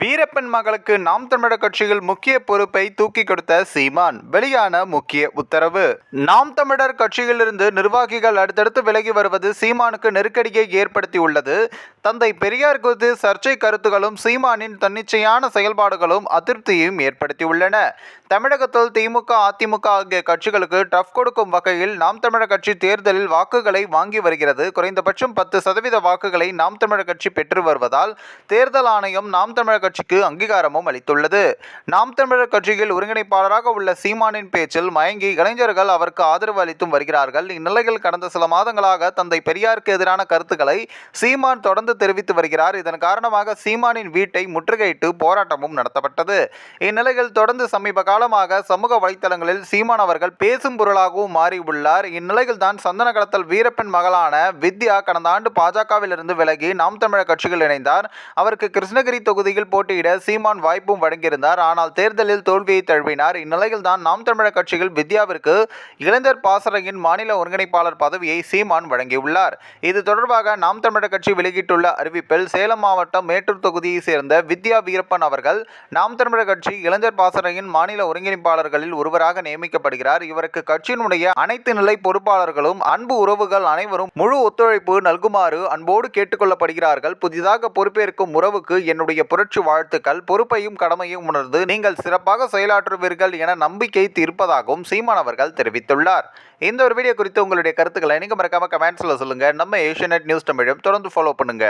வீரப்பன் மகளுக்கு நாம் தமிழர் கட்சியில் முக்கிய பொறுப்பை தூக்கி கொடுத்த சீமான் வெளியான முக்கிய உத்தரவு. நாம் தமிழர் கட்சியிலிருந்து நிர்வாகிகள் அடுத்தடுத்து விலகி வருவது சீமானுக்கு நெருக்கடியை ஏற்படுத்தியுள்ளது. தந்தை பெரியார் குறித்து சர்ச்சை கருத்துகளும் சீமானின் தன்னிச்சையான செயல்பாடுகளும் அதிருப்தியையும் ஏற்படுத்தியுள்ளன. தமிழகத்தில் திமுக அதிமுக ஆகிய கட்சிகளுக்கு டஃப் கொடுக்கும் வகையில் நாம் தமிழர் கட்சி தேர்தலில் வாக்குகளை வாங்கி வருகிறது. குறைந்தபட்சம் பத்து சதவீத வாக்குகளை நாம் தமிழர் கட்சி பெற்று வருவதால் தேர்தல் ஆணையம் நாம் தமிழர் கட்சிக்கு அங்கீகாரமும் அளித்துள்ளது. நாம் தமிழர் கட்சியில் ஒருங்கிணைப்பாளராக உள்ள சீமானின் பேச்சில் மயங்கி இளைஞர்கள் அவருக்கு ஆதரவு அளித்தும் வருகிறார்கள். இந்நிலையில் கடந்த சில மாதங்களாக தந்தை பெரியாருக்கு எதிரான கருத்துக்களை சீமான் தொடர்ந்து தெரிவித்து வருகிறார். இதன் காரணமாக சீமானின் வீட்டை முற்றுகையிட்டு போராட்டமும் நடத்தப்பட்டது. இந்நிலையில் தொடர்ந்து சமீப காலமாக சமூக வலைத்தளங்களில் சீமான் அவர்கள் பேசும் பொருளாகவும் மாறியுள்ளார். இந்நிலையில் தான் சந்தன கடத்தல் வீரப்பன் மகளான வித்யா கடந்த ஆண்டு பாஜகவிலிருந்து விலகி நாம் தமிழர் கட்சியில் இணைந்தார். அவருக்கு கிருஷ்ணகிரி தொகுதியில் போட்டியிட சீமான் வாய்ப்பும் வழங்கியிருந்தார். ஆனால் தேர்தலில் தோல்வியை தழுவினார். இந்நிலையில் தான் நாம் தமிழர் கட்சியில் வித்யாவிற்கு இளைஞர் பாசறையின் மாநில ஒருங்கிணைப்பாளர் பதவியை சீமான் வழங்கியுள்ளார். இது தொடர்பாக நாம் தமிழர் கட்சி வெளியிட்டுள்ள அறிவிப்பில் சேலம் மாவட்டம் மேட்டூர் தொகுதியை சேர்ந்த வித்யா வீரப்பன் அவர்கள் நாம் தமிழர் கட்சி இளைஞர் பாசறையின் மாநில ஒருங்கிணைப்பாளர்களில் ஒருவராக நியமிக்கப்படுகிறார். இவருக்கு கட்சியினுடைய அனைத்து நிலை பொறுப்பாளர்களும் அன்பு உறவுகள் அனைவரும் முழு ஒத்துழைப்பு நல்குமாறு அன்போடு கேட்டுக்கொள்ளப்படுகிறார்கள். புதிதாக பொறுப்பேற்கும் உறவுக்கு என்னுடைய புரட்சி வாழ்த்துக்கள். பொறுப்பையும் கடமையும் உணர்ந்து நீங்கள் சிறப்பாக செயலாற்றுவீர்கள் என நம்பிக்கை இருப்பதாகவும் சீமான் அவர்கள் தெரிவித்துள்ளார். இந்த ஒரு வீடியோ குறித்து உங்களுடைய கருத்துக்களை நீங்க மறக்காம கமெண்ட்ஸ்ல சொல்லுங்க. நம்ம ஏஷியநெட் நியூஸ் தமிழும் தொடர்ந்து ஃபாலோ பண்ணுங்க.